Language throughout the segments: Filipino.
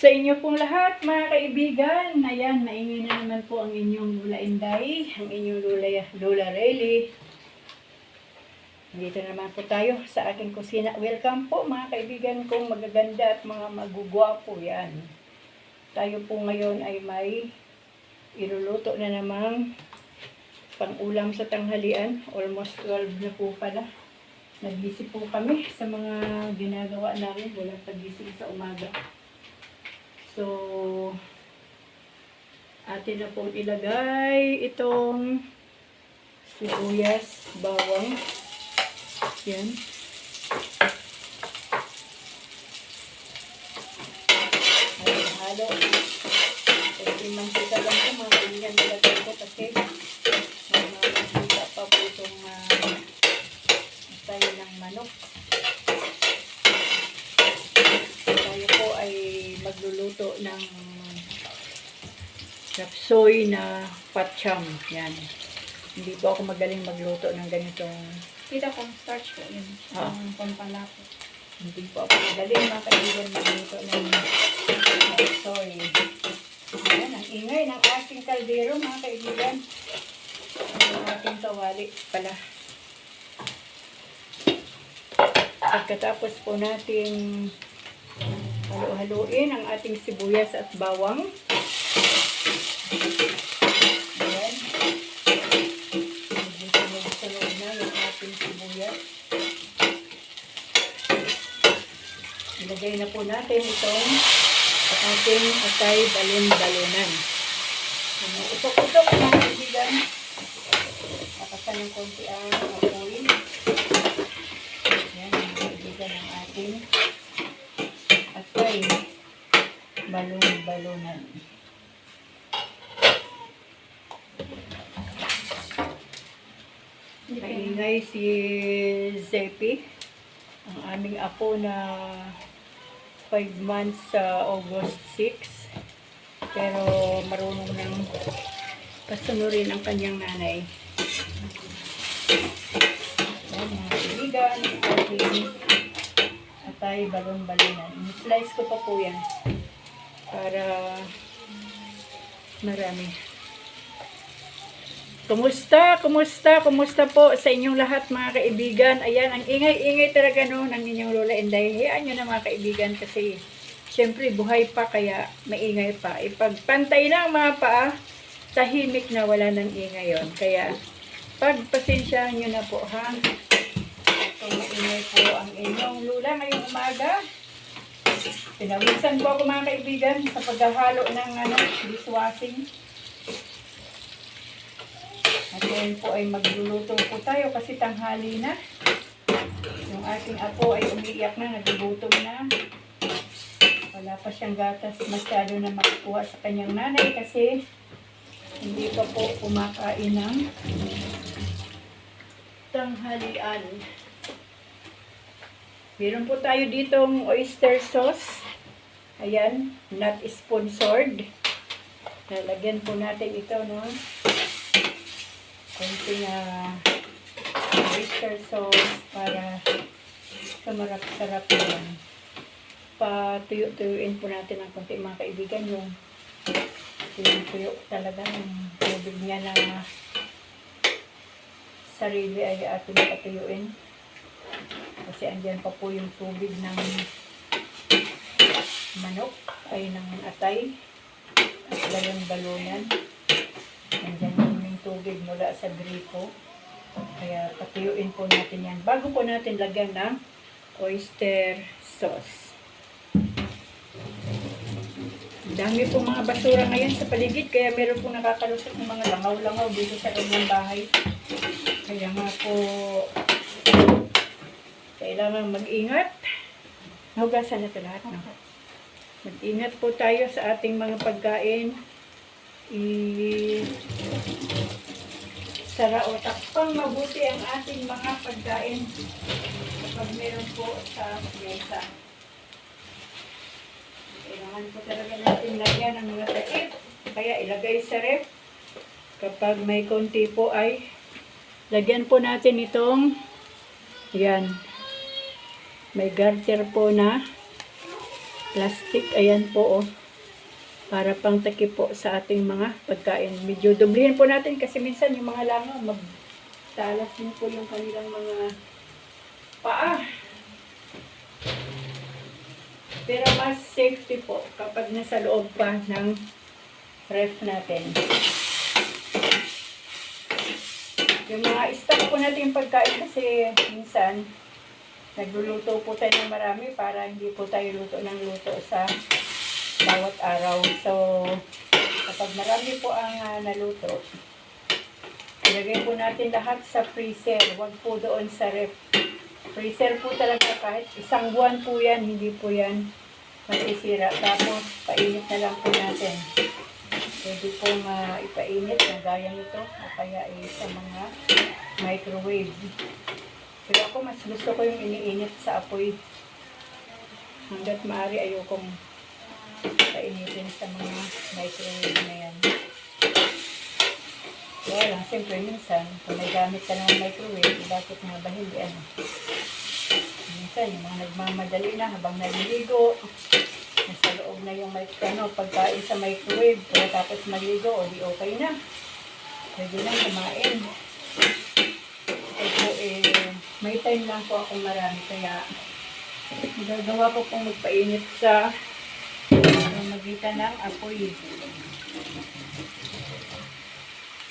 Sa inyo pong lahat, mga kaibigan, ayan, maingay na naman po ang inyong Lula Inday, ang inyong Lula, Lula Rayleigh. Dito naman po tayo sa aking kusina. Welcome po mga kaibigan kong magaganda at mga magugwapo yan. Tayo po ngayon ay may iluluto na namang pang-ulam sa tanghalian. Almost 12 na po pala. Nagising po kami sa mga ginagawa namin. Walang pagising sa umaga. So, atin na pong ilagay itong sibuyas, bawang. Yan. Ayan, halo. Mantika lang po, mga ganyan nilagay ko kasi may mga mantika pa po itong uh, tayo ng manok. Tayo po ay magluluto ng rapsoy na patcham. Yan. Hindi po ako magaling magluto ng ganitong Kita kong starch po yun. Ah. Ang pampalako. Hindi po ako magaling mga kaibigan magluto ng rapsoy. Ayan, ang ingay ng ating kaldero mga kaibigan. Ang ating kawali pala. Pagkatapos po natin halo-haluin ang ating sibuyas at bawang. Ayan. Medyo sunod na yung ating sibuyas. Ilagay na po natin itong ating atay balon-balonan. Utok-utok mga kaibigan. Pakasan ng konti ang apoy. Yan, mga kaibigan ang ating atay balon-balonan. Maingay si Zepi, ang aming apo na 5 months sa August 6. Pero marunong nang pasunurin ang kanyang nanay. Yan mga kaibigan, ating atay balon-balonan. Slice ko pa po yan para marami. Kumusta? Kumusta? Kumusta po sa inyong lahat mga kaibigan? Ayan, ang ingay-ingay talaga no ng inyong Lola Inday. Hayaan nyo na mga kaibigan kasi syempre buhay pa kaya maingay pa. Ipagpantay na ang mga paa, tahimik na wala ng ingay yon. Kaya pagpasensyahan nyo na po ha. Ito maingay po ang inyong Lola ngayong umaga. Pinawisan po ako mga kaibigan sa paghahalo ng ano, dishwashing. At ngayon po ay magluluto po tayo kasi tanghali na. Yung ating apo ay umiiyak na, nagugutom na. Wala pa siyang gatas masyado na makukuha sa kanyang nanay kasi hindi pa po kumakain ng tanghalian. Meron po tayo ditong oyster sauce. Ayan, not sponsored. Lalagyan po natin ito, no? Konting uh, oyster sauce para sumarap-sarap yan. Patuyo-tuyuin po natin ng konti mga kaibigan yung tuyo talaga yung tubig niya na sarili ay ating patuyuin. Kasi andyan pa po yung tubig ng manok ay ng atay at balon-balonan. Andyan yung tubig mula sa gripo. Kaya patuyuin po natin yan. Bago po natin lagyan ng oyster sauce. Dami po mga basura ngayon sa paligid. Kaya meron po nakakalusot ng mga langaw-langaw dito sa loob ng bahay. Kaya nga po kailangan mag-ingat. Nahugasan na ito lahat. No? Mag-ingat po tayo sa ating mga pagkain i sara o takpang mabuti ang ating mga pagkain kapag meron po sa mesa. Kailangan po talaga natin lagyan ng mga takip. Kaya ilagay sa ref. Kapag may konti po ay lagyan po natin itong yan. May garter po na plastic. Ayan po, oh. Para pang takip po sa ating mga pagkain. Medyo dublihin po natin kasi minsan yung mga langaw magtalas din po yung kanilang mga paa. Pero mas safety po kapag nasa loob pa ng ref natin. Yung mga stock po natin yung pagkain kasi minsan nagluluto po tayo ng marami para hindi po tayo luto ng luto sa bawat araw. So, kapag marami po ang ah, naluto, ilagay po natin lahat sa freezer. Huwag po doon sa ref. Freezer po talaga kahit isang buwan po yan, hindi po yan masisira. Tapos, painit na lang po natin. Pwede pong ah, ipainit na gaya nito o kaya eh, sa mga microwave. Pero ako mas gusto ko yung iniinit sa apoy. Hanggat maaari ayokong painitin sa mga microwave na yan. Kaya lang, siyempre minsan, kung may gamit ka ng microwave, bakit nga ba hindi ano? Minsan, yung mga nagmamadali na habang naliligo, nasa loob na yung ano, pagkain sa microwave, kaya tapos maligo, o di okay na. Pwede na kumain. Ito eh, may time lang po akong marami, kaya gagawa ko pong magpainit sa magitan ng apoy.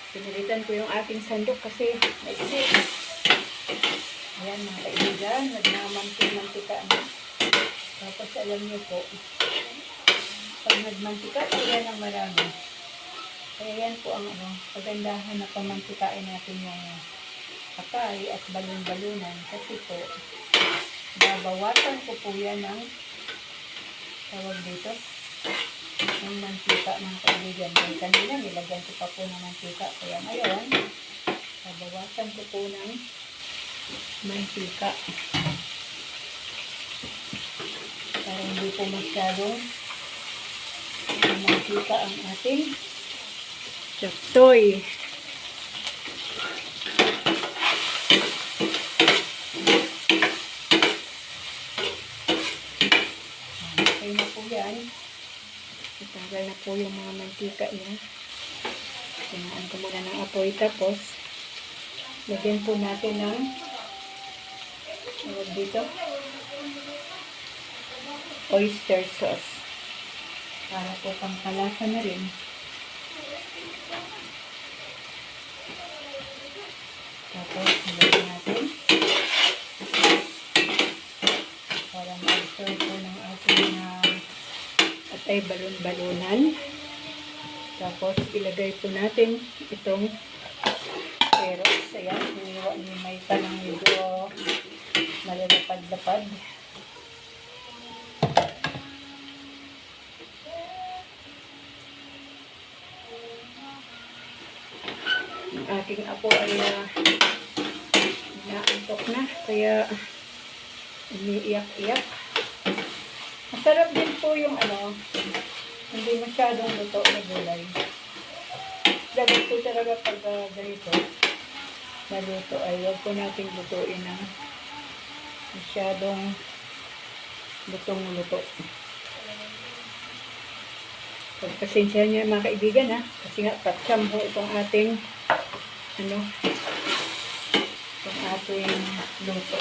Pinilitan ko yung ating sandok kasi naisip. Ayan mga kaibigan, nagmamantik-mantika na. Tapos alam niyo po, pag nagmantika, kaya ng marami. Kaya yan po ang ano, pagandahan na pamantikain natin yung akay at balon-balunan. Kasi po, babawasan ko po yan ng tawag dito, ng mantika mga kaibigan. Dahil kanina nilagyan ko pa po ng mantika. Kaya ngayon, babawasan ko po ng mantika. Para hindi po masyadong mantika ang ating chaptoy. Okay na po yan. Itanggal na po yung mga mantika niya. Tinaan ko muna ng apoy. Tapos, lagyan po natin ng tawag dito oyster sauce. Para po pangkalasa na rin. Tapos, lagyan natin para ma-absorb po ng ating uh, atay balon-balonan. Tapos, ilagay po natin itong carrots. Ayan, hiniwa ni may palang medyo malalapad-lapad. Ang aking apo ay uh, naantok na. Kaya, umiiyak-iyak. Masarap din po yung ano, hindi masyadong luto na gulay. Dapat po talaga pag uh, ganito, naluto ay huwag po nating lutuin ng masyadong lutong-luto. Pagpasensya niyo mga kaibigan ha, kasi nga patsyam ho itong ating ano, itong ating luto.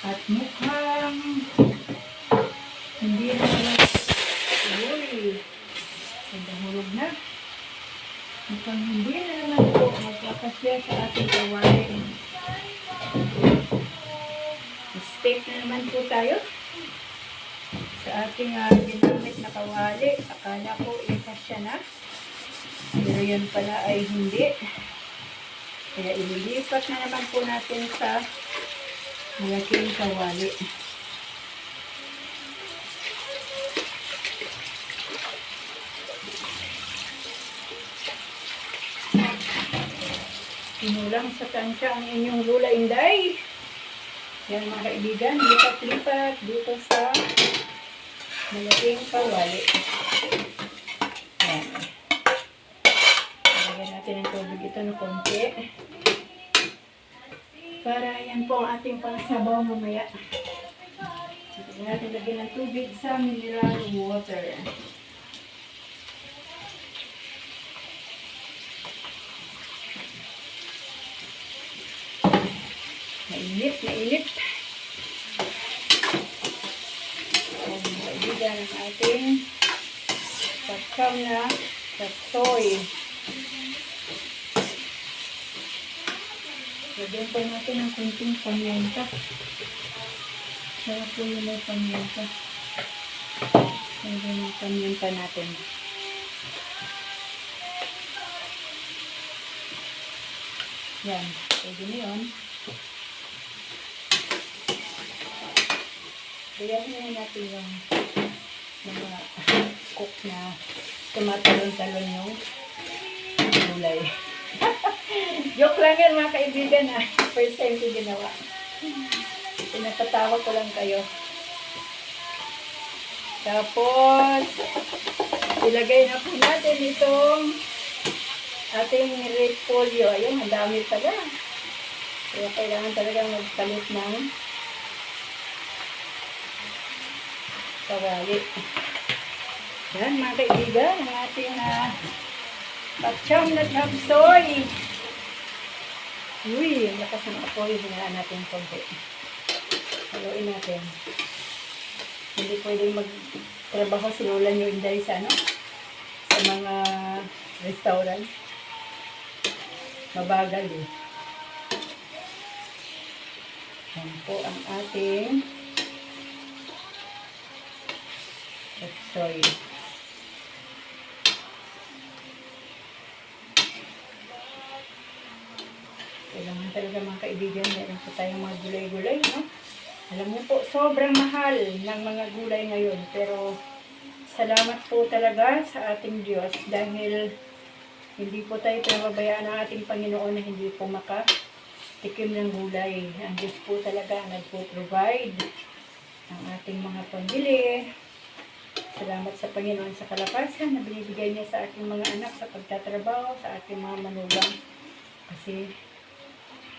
At mukhang hindi na naman uy, nagahulog na. Mukhang hindi na naman po magkakasya sa ating gawain. Mistake na naman po tayo sa ating uh, ginamit na kawali. Akala ko ikasya na. Pero yun pala ay hindi. Kaya ililipat na naman po natin sa malaking kawali. Pinulang sa tansya ang inyong lula inday. Yan mga kaibigan, lipat-lipat dito sa malaking kawali. Yan. Lagyan natin ng tubig ito na konti. Para yan po ang ating pangsabaw mamaya. Ito natin lagyan ng tubig sa mineral water. Mainit, mainit. Ayan, mga kaibigan, ang ating pagkam na soy. Lagyan po natin ng kunting pamyenta. Sarap po yun may pamyenta. Lagyan ng pamyenta natin. Yan. Pwede na yun. Gayahin na natin yung mga cook na tumatalon-talon yung gulay. Joke lang yan mga kaibigan ha. First time ko ginawa. Pinapatawa ko lang kayo. Tapos, ilagay na po natin itong ating repolyo. Ayun, ang dami pala. Kaya kailangan talaga magpalit ng kawali. Yan mga kaibigan, ang ating uh, Pacham na chapsoy. Uy, ang lakas ng apoy. Hinaan natin konti. Haluin natin. Hindi pwedeng magtrabaho si Lola nyo Inday sa ano? Sa mga restaurant. Mabagal eh. Yan po ang ating chapsoy. Kailangan talaga mga kaibigan, meron po tayong mga gulay-gulay, no? Alam niyo po, sobrang mahal ng mga gulay ngayon. Pero, salamat po talaga sa ating Diyos dahil hindi po tayo pinababayaan ng ating Panginoon na hindi po makatikim ng gulay. Ang Diyos po talaga nagpo-provide ng ating mga pambili. Salamat sa Panginoon sa kalakasan na binibigay niya sa ating mga anak sa pagtatrabaho, sa ating mga manugang. Kasi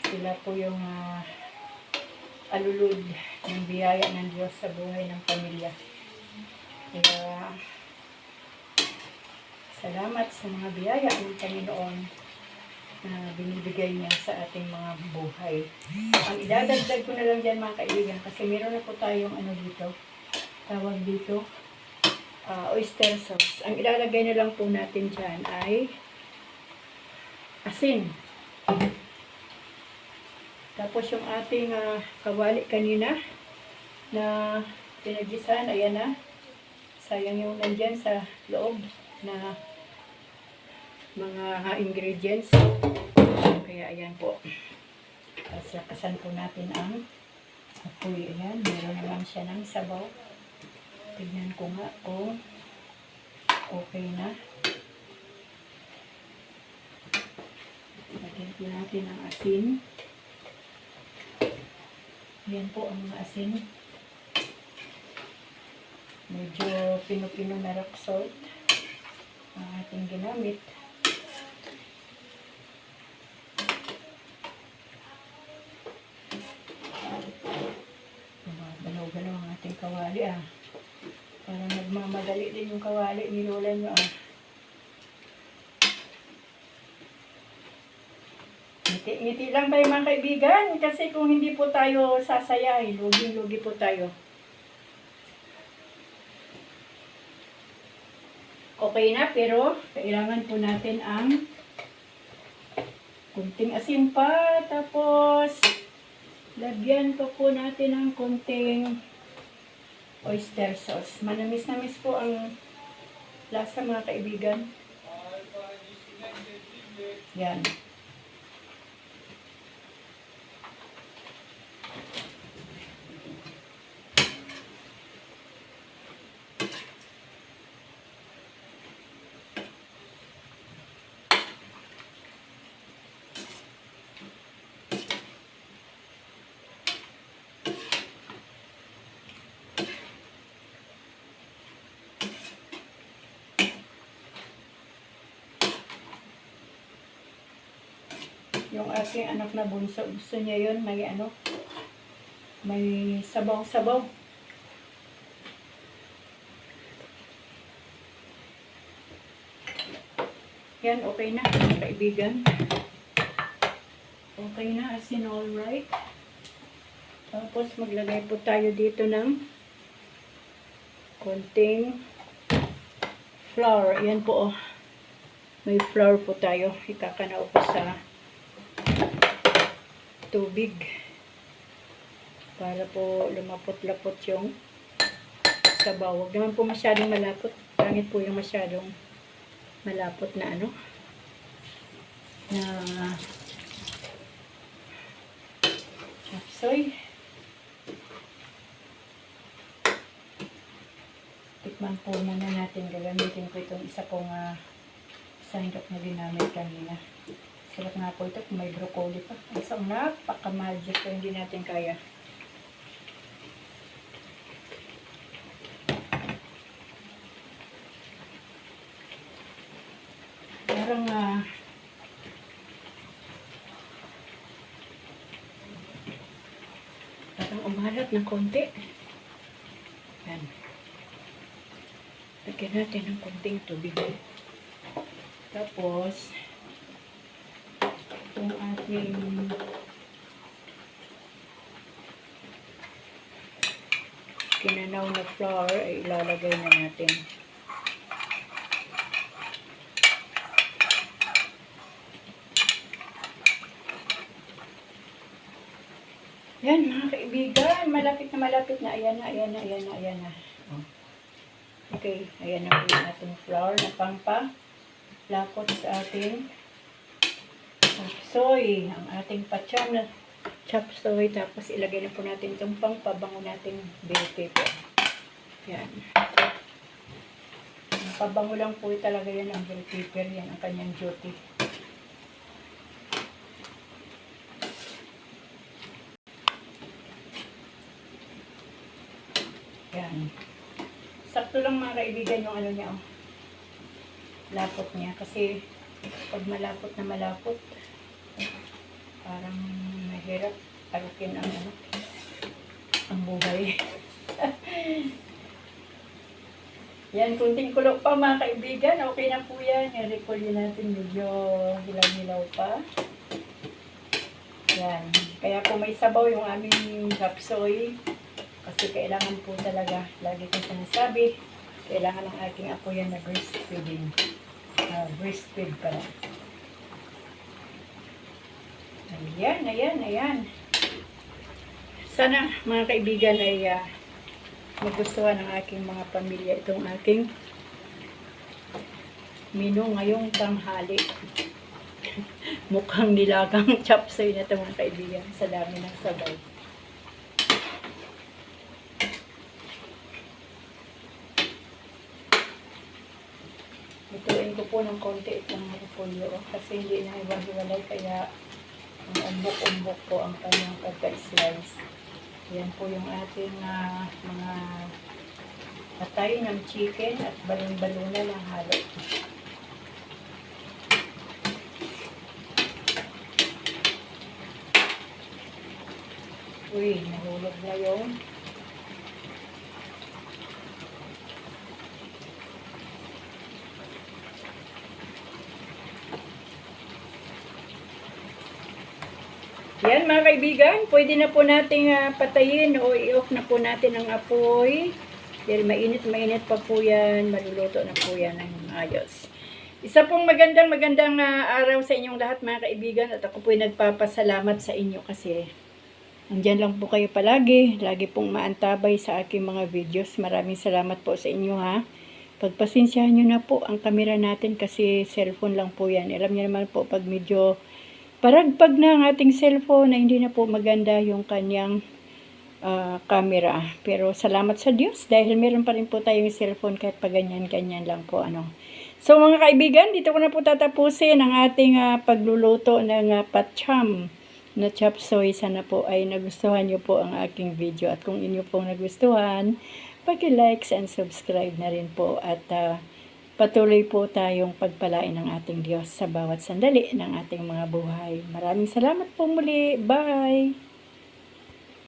sila po yung ah, alulod ng biyaya ng Diyos sa buhay ng pamilya. Kaya, salamat sa mga biyaya ng Panginoon na binibigay niya sa ating mga buhay. Ang idadagdag ko na lang dyan mga kaibigan kasi meron na po tayong ano dito, tawag dito, ah, oyster sauce. Ang ilalagay na lang po natin dyan ay asin. Tapos yung ating ah, kawali kanina na pinagisan, ayan na. Sayang yung nandyan sa loob na mga ah, ingredients. Kaya ayan po. Tapos lakasan po natin ang apoy. Ayan, meron naman siya ng sabaw. Tignan ko nga kung okay na. Lagyan po natin ang asin. Yan po ang mga asin. Medyo pino-pino na rock salt ang ating ginamit. Ganaw-ganaw ang ating kawali ah. Parang nagmamadali din yung kawali ni Lola nyo ah. Ngiti-ngiti lang tayo mga kaibigan kasi kung hindi po tayo sasayay, lugi-lugi po tayo. Okay na pero kailangan po natin ang kunting asin pa tapos lagyan pa po natin ng kunting oyster sauce. Manamis-namis po ang lasa mga kaibigan. Yan. Yung aking anak na bunso, gusto niya yun, may ano, may sabaw-sabaw. Yan, okay na, kaibigan. Okay na, as in all right. Tapos, maglagay po tayo dito ng konting flour. Yan po, oh. May flour po tayo. Ikakanaw po sa tubig. Para po lumapot-lapot yung sabaw. Huwag naman po masyadong malapot. Pangit po yung masyadong malapot na ano na chapsoy. Tikman po muna natin. Gagamitin ko itong isa pong uh, sandok na ginamit kanina. Sarap nga po ito kung may broccoli pa. Isang napaka-magic so hindi natin kaya. Parang ah parang umalat ng konti. Yan. Lagyan natin ng konting tubig. Tapos, itong ating kinanaw na flour ay ilalagay na natin. Yan mga kaibigan, malapit na malapit na. Ayan na, ayan na, ayan na, ayan na. Okay, ayan na po yung ating flour na pangpa. Lapot sa ating chapsoy. Ang ating pacham na chapsoy. Tapos ilagay na po natin itong pangpabango nating bell pepper. Yan. Ang pabango lang po talaga yan ang bell pepper. Yan ang kanyang duty. Yan. Sakto lang mga kaibigan yung ano niya. Oh. Lapot niya. Kasi pag malapot na malapot, parang mahirap alukin ang ano, ang buhay. yan, kunting kulo pa mga kaibigan. Okay na po yan. Recall natin medyo hilaw-hilaw pa. Yan. Kaya po may sabaw yung aming chapsoy. Kasi kailangan po talaga, lagi kong sinasabi, kailangan ng aking apo yan na breastfeeding. Uh, breastfeed pala. Ayan, ayan, ayan. Sana mga kaibigan ay uh, magustuhan ng aking mga pamilya itong aking menu ngayong tanghali. Mukhang nilagang chapsoy na ito mga kaibigan sa dami ng sabaw. Ituin ko po ng konti itong repolyo kasi hindi na iwahiwalay kaya umbok-umbok po ang kanyang pagka-slice. Yan po yung ating ah, mga patay ng chicken at balon-balona ng halo. Uy, nahulog na yung Yan mga kaibigan, pwede na po nating ah, patayin o i-off na po natin ang apoy. Dahil mainit-mainit pa po yan, maluluto na po yan ng ayos. Isa pong magandang magandang ah, araw sa inyong lahat mga kaibigan at ako po ay nagpapasalamat sa inyo kasi andyan lang po kayo palagi. Lagi pong maantabay sa aking mga videos. Maraming salamat po sa inyo ha. Pagpasensyahan nyo na po ang kamera natin kasi cellphone lang po yan. Alam niyo naman po pag medyo paragpag na ang ating cellphone na hindi na po maganda yung kanyang ah, camera. Pero salamat sa Diyos dahil meron pa rin po tayong cellphone kahit pa ganyan-ganyan lang po. Ano. So mga kaibigan, dito ko na po tatapusin ang ating ah, pagluluto ng uh, patcham na chop soy. Sana po ay nagustuhan niyo po ang aking video. At kung inyo pong nagustuhan, pag-likes and subscribe na rin po. At ah, patuloy po tayong pagpalain ng ating Diyos sa bawat sandali ng ating mga buhay. Maraming salamat po muli. Bye!